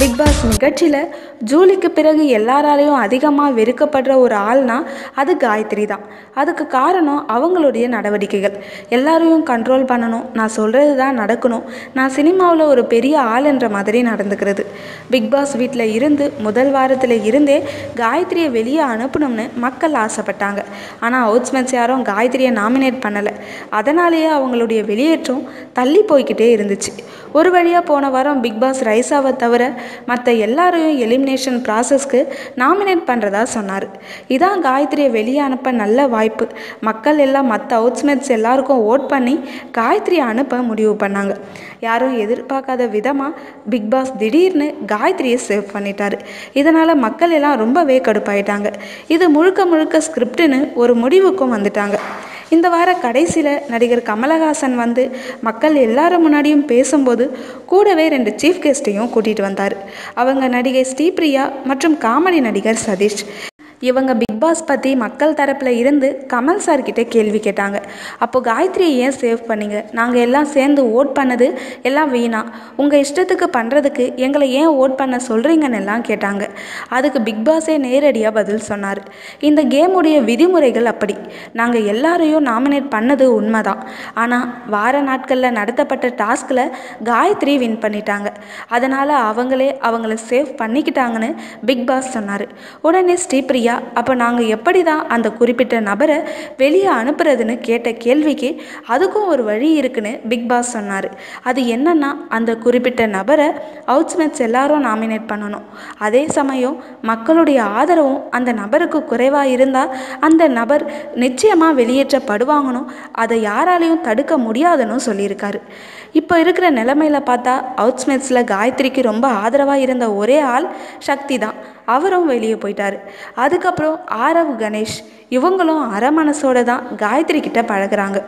Big pass நிகழ்ச்சியில் ஜூலிக்கு பிறகு எல்லாராலையும் அதிகமாக வெறுக்கப்படுற ஒரு ஆள்னா அது காயத்ரி தான். அதுக்கு காரணம் அவங்களுடைய நடவடிக்கைகள். எல்லாரையும் கண்ட்ரோல் பண்ணணும். நான் சொல்கிறது தான் நடக்கணும். நான் சினிமாவில் ஒரு பெரிய ஆள் என்ற மாதிரி நடந்துக்கிறது. பிக் பாஸ் வீட்டில் இருந்து முதல் வாரத்தில் இருந்தே காயத்ரியை வெளியே அனுப்பணும்னு மக்கள் ஆசைப்பட்டாங்க. ஆனால் ஹவுஸ்மேட்ஸ் யாரும் காயத்ரியை நாமினேட் பண்ணலை. அதனாலேயே அவங்களுடைய வெளியேற்றம் தள்ளி போய்க்கிட்டே இருந்துச்சு. ஒரு வழியாக போன வாரம் பிக் பாஸ் ரைசாவை தவிர மற்ற எல்லாரையும் எலிமினேஷன் ப்ராசஸ்க்கு நாமினேட் பண்ணுறதா சொன்னார். இதான் காயத்ரியை வெளியே அனுப்ப நல்ல வாய்ப்பு. மக்கள் எல்லாம் மற்ற அவுட்ஸ்மேட்ஸ் எல்லாருக்கும் ஓட் பண்ணி காயத்ரியை அனுப்ப முடிவு பண்ணாங்க. யாரும் எதிர்பார்க்காத விதமாக பிக் பாஸ் திடீர்னு காயத்ரியை சேவ் பண்ணிட்டார். இதனால் மக்கள் எல்லாம் ரொம்பவே கடுப்பாயிட்டாங்க. இது முழுக்க முழுக்க ஸ்கிரிப்டுன்னு ஒரு முடிவுக்கும் வந்துட்டாங்க. இந்த வார கடைசியில் நடிகர் கமலஹாசன் வந்து மக்கள் எல்லாரும் முன்னாடியும் பேசும்போது கூடவே ரெண்டு சீஃப் கெஸ்ட்டையும் கூட்டிகிட்டு வந்தார். அவங்க நடிகை ஸ்ரீபிரியா மற்றும் காமெடி நடிகர் சதீஷ். இவங்க பிக் பாஸ் பற்றி மக்கள் தரப்பில் இருந்து கமல் சார்கிட்ட கேள்வி கேட்டாங்க. அப்போ காயத்ரியை ஏன் சேவ் பண்ணீங்க? நாங்கள் எல்லாம் சேர்ந்து ஓட் பண்ணது எல்லாம் வீணா. உங்கள் இஷ்டத்துக்கு பண்ணுறதுக்கு எங்களை ஏன் ஓட் பண்ண சொல்கிறீங்கன்னு எல்லாம் கேட்டாங்க. அதுக்கு பிக்பாஸே நேரடியாக பதில் சொன்னார். இந்த கேமுடைய விதிமுறைகள் அப்படி. நாங்கள் எல்லாரையும் நாமினேட் பண்ணது உண்மைதான். ஆனால் வார நாட்களில் நடத்தப்பட்ட டாஸ்கில் காயத்ரி வின் பண்ணிட்டாங்க. அதனால் அவங்களே அவங்கள சேவ் பண்ணிக்கிட்டாங்கன்னு பிக் பாஸ் சொன்னார். உடனே ஸ்ரீபிரியா அப்போ நாங்கள் எப்படி தான் அந்த குறிப்பிட்ட நபரை வெளியே அனுப்புறதுன்னு கேட்ட கேள்விக்கு அதுக்கும் ஒரு வழி இருக்குன்னு பிக் பாஸ் சொன்னார். அது என்னன்னா அந்த குறிப்பிட்ட நபரை அவுட்ஸ்மெட்ஸ் எல்லாரும் நாமினேட் பண்ணணும். அதே சமயம் மக்களுடைய ஆதரவும் அந்த நபருக்கு குறைவாக இருந்தால் அந்த நபர் நிச்சயமாக வெளியேற்றப்படுவாங்கணும். அதை யாராலையும் தடுக்க முடியாதுன்னு சொல்லியிருக்காரு. இப்போ இருக்கிற நிலமையில பார்த்தா அவுட்ஸ்மெட்ஸில் காயத்ரிக்கு ரொம்ப ஆதரவாக இருந்த ஒரே ஆள் சக்தி தான். அவரும் வெளியே போயிட்டார். அதுக்கப்புறம் ஆரவ் கணேஷ் இவங்களும் அரை மனசோட தான் காயத்ரி கிட்ட பழகுறாங்க.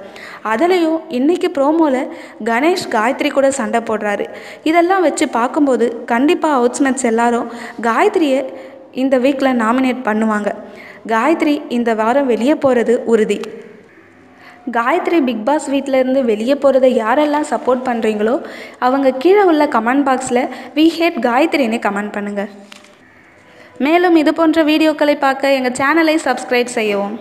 அதுலேயும் இன்னைக்கு ப்ரோமோவில் கணேஷ் காயத்ரி கூட சண்டை போடுறாரு. இதெல்லாம் வச்சு பார்க்கும்போது கண்டிப்பாக அவுட்ஸ்மேட்ஸ் எல்லாரும் காயத்ரியை இந்த வீக்கில் நாமினேட் பண்ணுவாங்க. காயத்ரி இந்த வாரம் வெளியே போகிறது உறுதி. காயத்ரி பிக் பாஸ் வீட்டிலேருந்து வெளியே போகிறத யாரெல்லாம் சப்போர்ட் பண்ணுறீங்களோ அவங்க கீழே உள்ள கமெண்ட் பாக்ஸில் வி ஹேட் காயத்ரின்னு கமெண்ட் பண்ணுங்கள் மேலும் இது போன்ற வீடியோக்களை பார்க்க எங்கள் சேனலை சப்ஸ்கிரைப் செய்யவும்.